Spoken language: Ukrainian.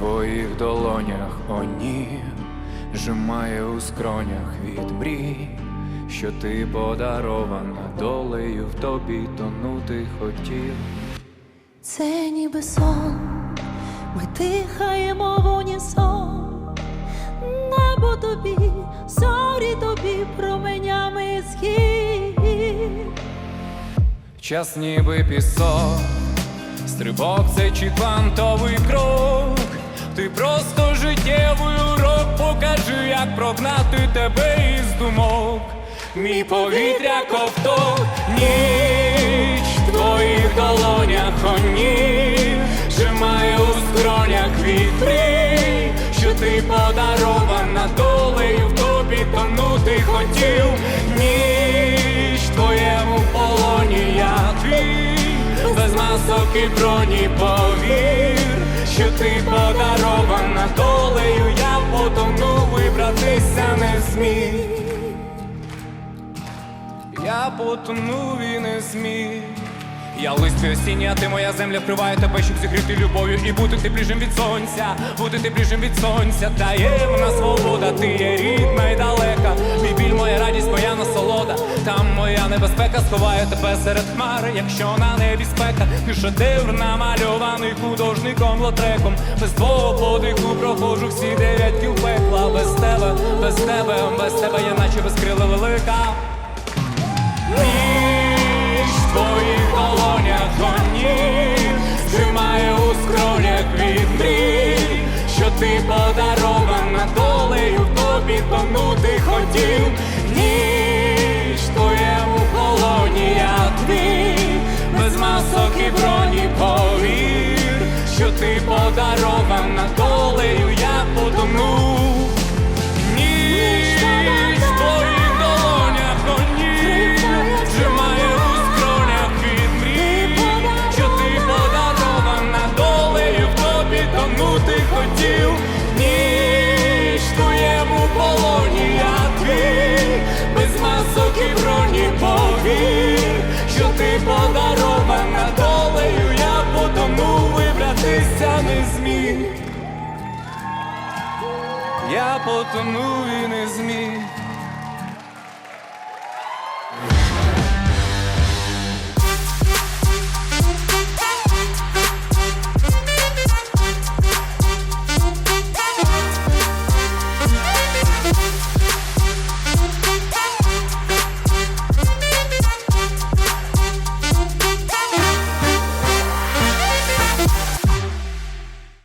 твоїх долонях, о ні, Жимає у скронях від мрій, що ти подарована долею в тобі тонути хотів. Це ніби сон, ми дихаємо в унісон, небо тобі, зорі тобі, променями схід. Час ніби пісок, стрибок це чи квантовий крок. Ти просто життєвий урок, покажи, як прогнати тебе із думок. Мій повітря ковток, ніч в твоїх долонях, о ні, Жимає у скронях мрій, що ти подарована долею в тобі тонути хотів. Ніч в твоєму полоні я твій, без масок і броні повір, що ти подарована долею, я потону, вибратися не зміг. Я потонув і не зміг. Я лист осіння, ти моя земля вкриває тебе, щоб зігріти любов'ю і бути теплішим від сонця, бути теплішим від сонця, таємна свобода, ти є рідна й далека. Мій біль, моя радість, небезпека сховає тебе серед хмари, якщо на небі спека, ти шедевр намальований художником лотреком. Без твого подиху проходжу всі дев'ять кіл пекла. Без тебе, без тебе, без тебе, я наче безкрила велика. Ніч в твоїх долонях, о ні, Тримає у скронях від мрій, що ти подарована долею, тобі тонути хотів. Ніч броні повір, що ти подарована долею, зміг. Я потонув і не зміг.